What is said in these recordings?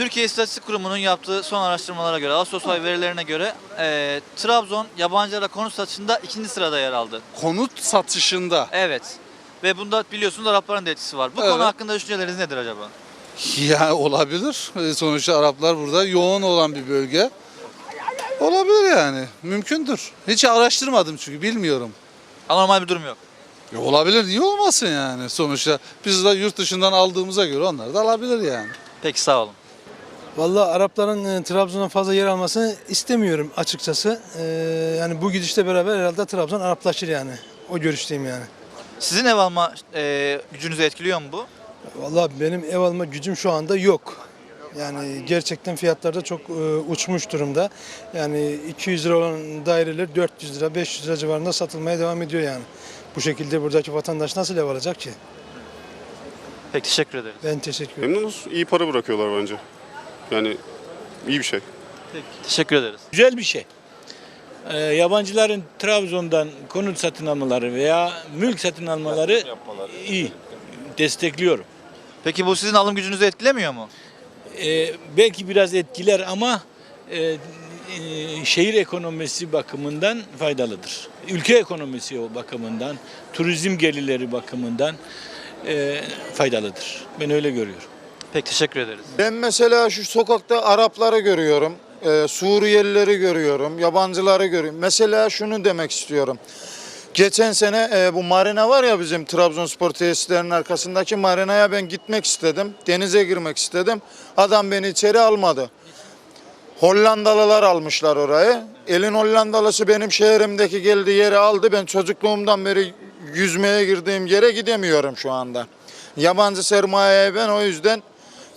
Türkiye İstatistik Kurumu'nun yaptığı son araştırmalara göre, Ağustos ayı verilerine göre e, Trabzon yabancılara konut satışında ikinci sırada yer aldı. Konut satışında. Evet. Ve bunda biliyorsunuz Arapların da etkisi var. Bu Evet. konu hakkında düşünceleriniz nedir acaba? Ya olabilir. E, Sonuçta Araplar burada yoğun olan bir bölge. Olabilir yani. Mümkündür. Hiç araştırmadım çünkü bilmiyorum. Anormal bir durum yok. Ya olabilir niye olmasın yani sonuçta. Biz de yurt dışından aldığımıza göre onlar da alabilir yani. Peki sağ olun. Vallahi Arapların e, Trabzon'dan fazla yer almasını istemiyorum açıkçası. E, yani bu gidişle beraber herhalde Trabzon Araplaşır yani. O görüşteyim yani. Sizin ev alma e, gücünüzü etkiliyor mu bu? Vallahi benim ev alma gücüm şu anda yok. Yani gerçekten fiyatlar da çok e, uçmuş durumda. Yani 200 lira olan daireler 400 lira, 500 lira civarında satılmaya devam ediyor yani. Bu şekilde buradaki vatandaş nasıl ev alacak ki? Peki teşekkür ederiz. Ben teşekkür ederim. Memnunuz. İyi para bırakıyorlar bence. Yani iyi bir şey. Peki teşekkür ederiz. Güzel bir şey. Ee, yabancıların Trabzon'dan konut satın almaları veya mülk satın almaları iyi. Destekliyorum. Peki bu sizin alım gücünüzü etkilemiyor mu? Ee, belki biraz etkiler ama e, e, şehir ekonomisi bakımından faydalıdır. Ülke ekonomisi o bakımından, turizm gelirleri bakımından e, faydalıdır. Ben öyle görüyorum. Peki teşekkür ederiz. Ben mesela şu sokakta Arapları görüyorum, e, Suriyelileri görüyorum, yabancıları görüyorum. Mesela şunu demek istiyorum. Geçen sene e, bu marina var ya bizim Trabzonspor tesislerinin arkasındaki marinaya ben gitmek istedim. Denize girmek istedim. Adam beni içeri almadı. Hollandalılar almışlar orayı. Elin Hollandalısı benim şehrimdeki geldiği yeri aldı. Ben çocukluğumdan beri yüzmeye girdiğim yere gidemiyorum şu anda. Yabancı sermayeye ben o yüzden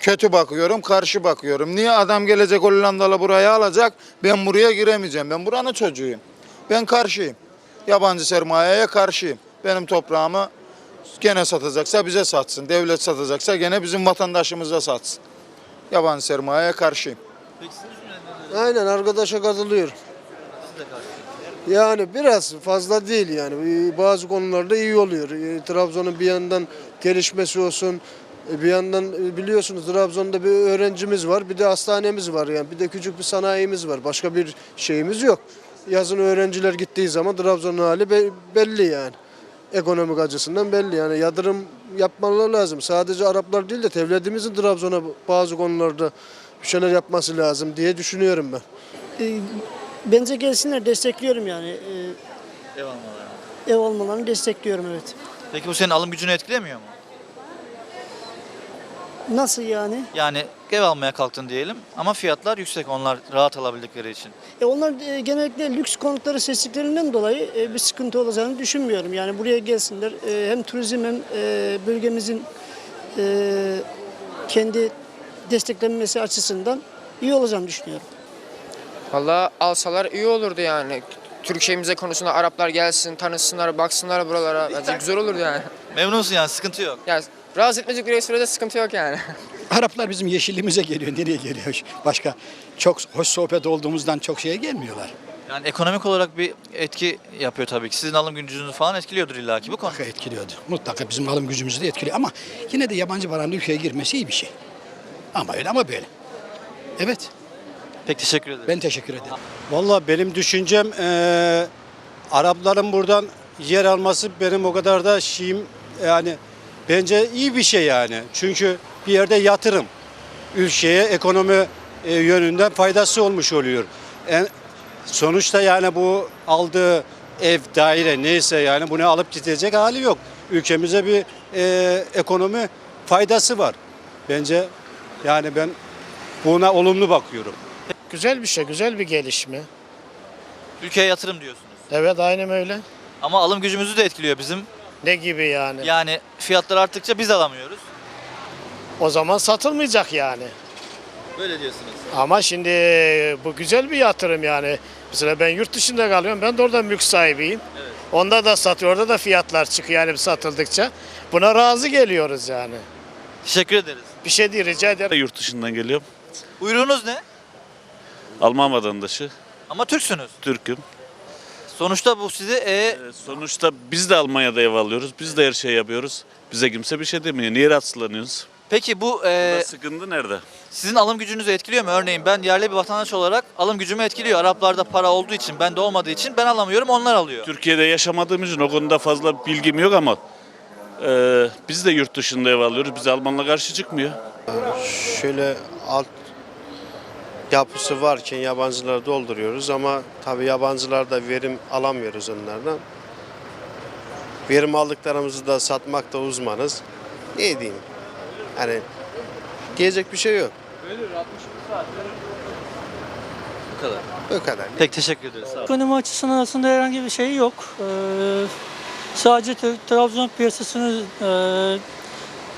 kötü bakıyorum, karşı bakıyorum. Niye adam gelecek Hollandalı burayı alacak, ben buraya giremeyeceğim. Ben buranın çocuğuyum. Ben karşıyım. Yabancı sermayeye karşıyım. Benim toprağımı gene satacaksa bize satsın. Devlet satacaksa gene bizim vatandaşımıza satsın. Yabancı sermayeye karşıyım. Peki? Aynen arkadaşa katılıyorum. Siz de karşı. Yani biraz fazla değil yani. Bazı konularda iyi oluyor. Ee, Trabzon'un bir yandan gelişmesi olsun. E, Bir yandan e, biliyorsunuz Trabzon'da bir öğrencimiz var, bir de hastanemiz var yani. Bir de küçük bir sanayimiz var. Başka bir şeyimiz yok. Yazın öğrenciler gittiği zaman Trabzon'un hali be- belli yani. Ekonomik açısından belli yani. Yatırım yapmaları lazım. Sadece Araplar değil de devletimizin Trabzon'a bazı konularda bir şeyler yapması lazım diye düşünüyorum ben. E, Bence gelsinler destekliyorum yani. E, Ev almaları. Ev olmalarını destekliyorum evet. Peki bu senin alım gücünü etkilemiyor mu? Nasıl yani? Yani ev almaya kalktın diyelim ama fiyatlar yüksek onlar rahat alabildikleri için. E onlar e, genellikle lüks konutları seçtiklerinden dolayı e, bir sıkıntı olacağını düşünmüyorum. Yani buraya gelsinler e, hem turizm hem e, bölgemizin e, kendi desteklenmesi açısından iyi olacağını düşünüyorum. Valla alsalar iyi olurdu yani. Türkçemize konusunda Araplar gelsin, tanısınlar, baksınlar buralara. Bence güzel olurdu yani. Memnunsun yani sıkıntı yok. Yani rahatsız etmeyecekleri sürede sıkıntı yok yani. Araplar bizim yeşilliğimize geliyor. Nereye geliyor? Başka çok hoş sohbet olduğumuzdan çok şeye gelmiyorlar. Yani ekonomik olarak bir etki yapıyor tabii ki. Sizin alım gücünüzü falan etkiliyordur illaki bu konu. Mutlaka etkiliyordu. Mutlaka bizim alım gücümüzü de etkiliyor. Ama yine de yabancı paranın ülkeye girmesi iyi bir şey. Ama öyle ama böyle. Evet. Peki teşekkür ederim. Ben teşekkür ederim. Vallahi benim düşüncem eee, Arapların buradan yer alması benim o kadar da şeyim yani bence iyi bir şey yani. Çünkü bir yerde yatırım ülkeye ekonomi e, yönünden faydası olmuş oluyor. En, sonuçta yani bu aldığı ev, daire neyse yani bunu alıp gidecek hali yok. Ülkemize bir e, ekonomi faydası var. Bence yani ben buna olumlu bakıyorum. Güzel bir şey, güzel bir gelişme. Ülkeye yatırım diyorsunuz. Evet, aynen öyle. Ama alım gücümüzü de etkiliyor bizim. Ne gibi yani? Yani fiyatlar arttıkça biz alamıyoruz. O zaman satılmayacak yani. Böyle diyorsunuz. Ama şimdi bu güzel bir yatırım yani. Mesela ben yurt dışında kalıyorum, ben de orada mülk sahibiyim. Evet. Onda da satıyor, orada da fiyatlar çıkıyor yani satıldıkça. Buna razı geliyoruz yani. Teşekkür ederiz. Bir şey değil, rica ederim. Yurt dışından geliyorum. Buyruğunuz ne? Alman vatandaşı. Ama Türksünüz. Türk'üm. Sonuçta bu sizi e, Ee, sonuçta biz de Almanya'da ev alıyoruz. Biz de her şey yapıyoruz. Bize kimse bir şey demiyor. Niye rahatsızlanıyoruz? Peki bu e, Burada sıkıntı nerede? sizin alım gücünüzü etkiliyor mu? Örneğin ben yerli bir vatandaş olarak alım gücümü etkiliyor. Araplarda para olduğu için, bende olmadığı için ben alamıyorum, onlar alıyor. Türkiye'de yaşamadığım için o konuda fazla bilgim yok ama e, biz de yurt dışında ev alıyoruz. Biz Almanla karşı çıkmıyor. şöyle alt yapısı varken yabancıları dolduruyoruz ama tabii yabancılarda verim alamıyoruz onlardan. Verim aldıklarımızı da satmakta uzmanız. Ne diyeyim? Hani diyecek bir şey yok. Bu kadar. Bu kadar. Pek teşekkür ederiz. Sağ olun. Ekonomi açısından aslında herhangi bir şey yok. Ee, sadece Tra- Trabzon piyasasını e,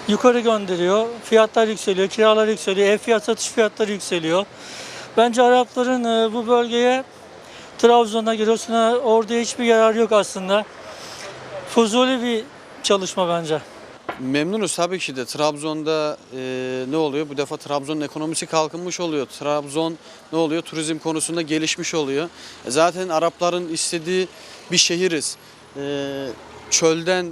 yukarı gönderiyor. Fiyatlar yükseliyor, kiralar yükseliyor, ev fiyat satış fiyatları yükseliyor. Bence Arapların e, bu bölgeye Trabzon'a, Giresun'a, orada hiçbir yararı yok aslında. Fuzuli bir çalışma bence. Memnunuz tabii ki de. Trabzon'da e, ne oluyor? Bu defa Trabzon'un ekonomisi kalkınmış oluyor. Trabzon ne oluyor? Turizm konusunda gelişmiş oluyor. E, zaten Arapların istediği bir şehiriz. E, çölden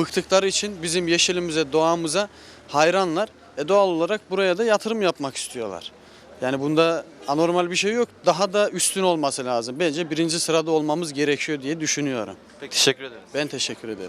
bıktıkları için bizim yeşilimize, doğamıza hayranlar. E, doğal olarak buraya da yatırım yapmak istiyorlar. Yani bunda anormal bir şey yok. Daha da üstün olması lazım. Bence birinci sırada olmamız gerekiyor diye düşünüyorum. Pek teşekkür ederiz. Ben teşekkür ederim.